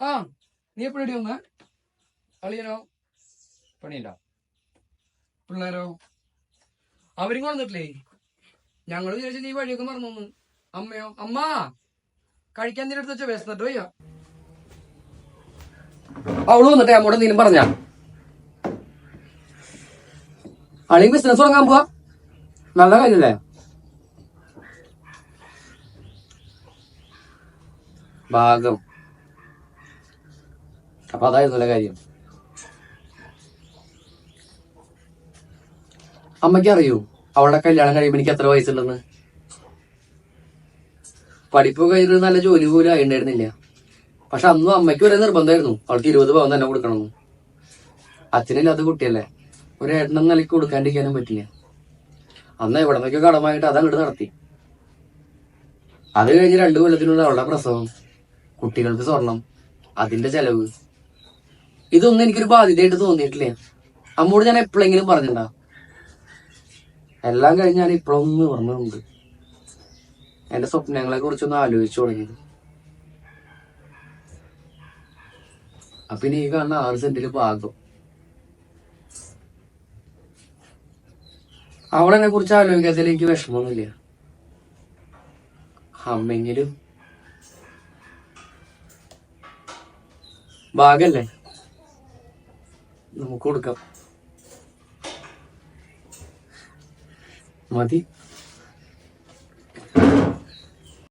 ആ നീ എപ്പോഴടി വന്ന? അളിയനോ? പണിയുണ്ടോ? പിള്ളേരോ? അവരും കൊണ്ടിട്ടില്ലേ ഞങ്ങൾ വിചാരിച്ചു നീ വഴിയൊക്കെ മറന്നു അമ്മയോ? അമ്മ! കഴിക്കാൻ നിന്റെ അടുത്ത് വെച്ച വിശന്നിട്ട് വയ്യ അവൾ വന്നിട്ട് അമ്മോട് നീനും പറഞ്ഞ. അളി ബിസിനസ് തുടങ്ങാൻ പോവാ. നല്ല കാര്യല്ലേ ഭാഗം. അപ്പൊ അതായിരുന്നല്ല കാര്യം. അമ്മയ്ക്ക് അറിയൂ അവളുടെ കല്യാണം കഴിയുമ്പോൾ എനിക്ക് എത്ര വയസ്സുണ്ടെന്ന്? പഠിപ്പ് കഴിഞ്ഞിട്ട് നല്ല ജോലി പോലും ആയിണ്ടായിരുന്നില്ല. പക്ഷെ അന്നും അമ്മയ്ക്ക് ഒരേ നിർബന്ധമായിരുന്നു. അവൾക്ക് ഇരുപത് പവൻ തന്നെ കൊടുക്കണമെന്ന്. അച്ഛനില്ലാത്ത കുട്ടിയല്ലേ? ഒരു ഏട്ടനും നിലയ്ക്ക് കൊടുക്കാണ്ടിരിക്കാനും പറ്റില്ല. അന്ന് എവിടെ നിന്നൊക്കെ കടമായിട്ട് അതങ്ങട് നടത്തി. അത് കഴിഞ്ഞ് രണ്ടു കൊല്ലത്തിനുള്ള അവളുടെ പ്രസവം കുട്ടികൾക്ക് സ്വർണം അതിന്റെ ചെലവ്. ഇതൊന്നും എനിക്കൊരു ബാധ്യതയായിട്ട് തോന്നിയിട്ടില്ല. അമ്മോട് ഞാൻ എപ്പോഴെങ്കിലും പറഞ്ഞിട്ടുണ്ടാ? എല്ലാം കഴിഞ്ഞ് ഞാൻ ഇപ്പോഴൊന്ന് ഓർമ്മയുണ്ട് എന്റെ സ്വപ്നങ്ങളെ കുറിച്ചൊന്ന് ആലോചിച്ചു തുടങ്ങിയത്. അപ്പൊ ഇനി ഈ കാണുന്ന ആറ് സെന്റിൽ ഭാഗം അവളെന്നെ കുറിച്ച് ആലോചിക്കാത്തതിൽ എനിക്ക് വിഷമമൊന്നുമില്ല. അമ്മെങ്കിലും ഭാഗല്ലേ നമുക്ക് കൊടുക്കാം. മതി.